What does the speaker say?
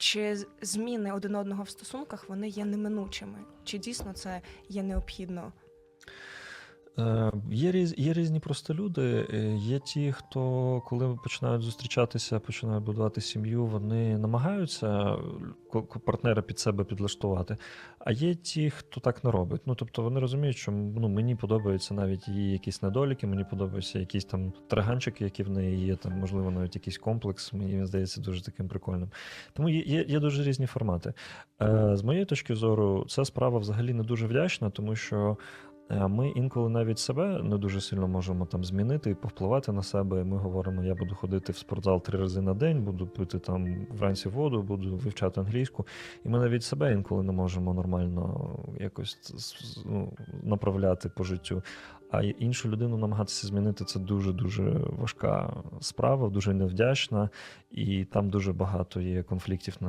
чи зміни один одного в стосунках вони є неминучими? Чи дійсно це є необхідно? Е, Є, різ, є різні просто люди. Е, Є ті, хто, коли починають зустрічатися, починають будувати сім'ю, вони намагаються ко- партнера під себе підлаштувати. А є ті, хто так не робить. Ну тобто вони розуміють, що ну, мені подобаються навіть її якісь недоліки, мені подобаються якісь там траганчики, які в неї є, там, можливо, навіть якийсь комплекс. Мені він здається дуже таким прикольним. Тому є, є, є дуже різні формати. Е, З моєї точки зору, ця справа взагалі не дуже вдячна, тому що. Е, Ми інколи навіть себе не дуже сильно можемо там змінити і повпливати на себе. І Ми говоримо, я буду ходити в спортзал три рази на день, буду пити там вранці воду, буду вивчати англійську. І ми навіть себе інколи не можемо нормально якось ну, направляти по життю. А іншу людину намагатися змінити це дуже дуже важка справа, дуже невдячна, і там дуже багато є конфліктів на